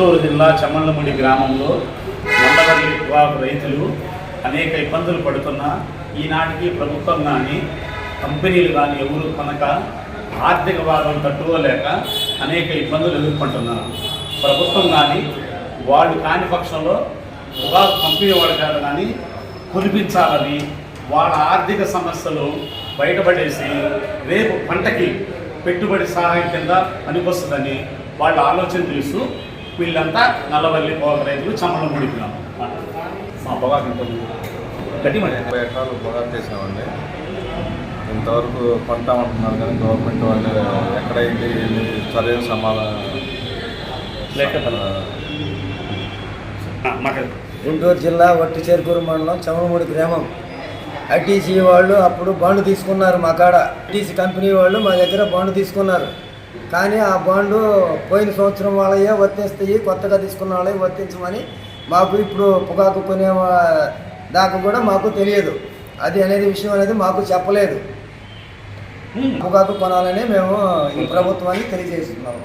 చిత్తూరు జిల్లా చమ్మళ్ళముడి గ్రామంలో మండవల్లి రైతులు అనేక ఇబ్బందులు పడుతున్నా ఈనాటికి ప్రభుత్వం కానీ కంపెనీలు కానీ ఎవరు కనుక ఆర్థిక భాగం తట్టుకోలేక అనేక ఇబ్బందులు ఎదుర్కొంటున్నారు. ప్రభుత్వం కానీ వాళ్ళు కాని పక్షంలో పొగాకు కంపెనీ వాడు కాదు కానీ కురిపించాలని వాళ్ళ ఆర్థిక సమస్యలు బయటపడేసి రేపు పంటకి పెట్టుబడి సహాయం కింద పనికొస్తుందని వాళ్ళ ఆలోచన తెలుసు వీళ్ళంతా నల్లవల్లి పొగాకు రైతులు చమ్మలం ముడిపినాం మా పొగాకు ఇంత గట్టి మరి? ఇరవై ఎకరాలు పొగాకు చేసామండి. ఇంతవరకు కొంటామంటున్నారు కానీ గవర్నమెంట్ వాళ్ళు ఎక్కడైంది ఏంది సరైన సమాధానం లేక గుంటూరు జిల్లా వట్టి చేరుకూరు మండలం చమలమూడి గ్రామం. ఐటీసీ వాళ్ళు అప్పుడు బాండ్ తీసుకున్నారు మా కాడ. ఐటీసీ కంపెనీ వాళ్ళు మా దగ్గర బాండ్ తీసుకున్నారు. కానీ ఆ బాండు పోయిన సంవత్సరం వాళ్ళయే వర్తిస్తాయి కొత్తగా తీసుకున్న వాళ్ళే వర్తించమని మాకు ఇప్పుడు పొగాకు కొనే దాకా కూడా మాకు తెలియదు. అది అనేది విషయం అనేది మాకు చెప్పలేదు. పొగాకు కొనాలని మేము ఈ ప్రభుత్వాన్ని తెలియజేస్తున్నాము.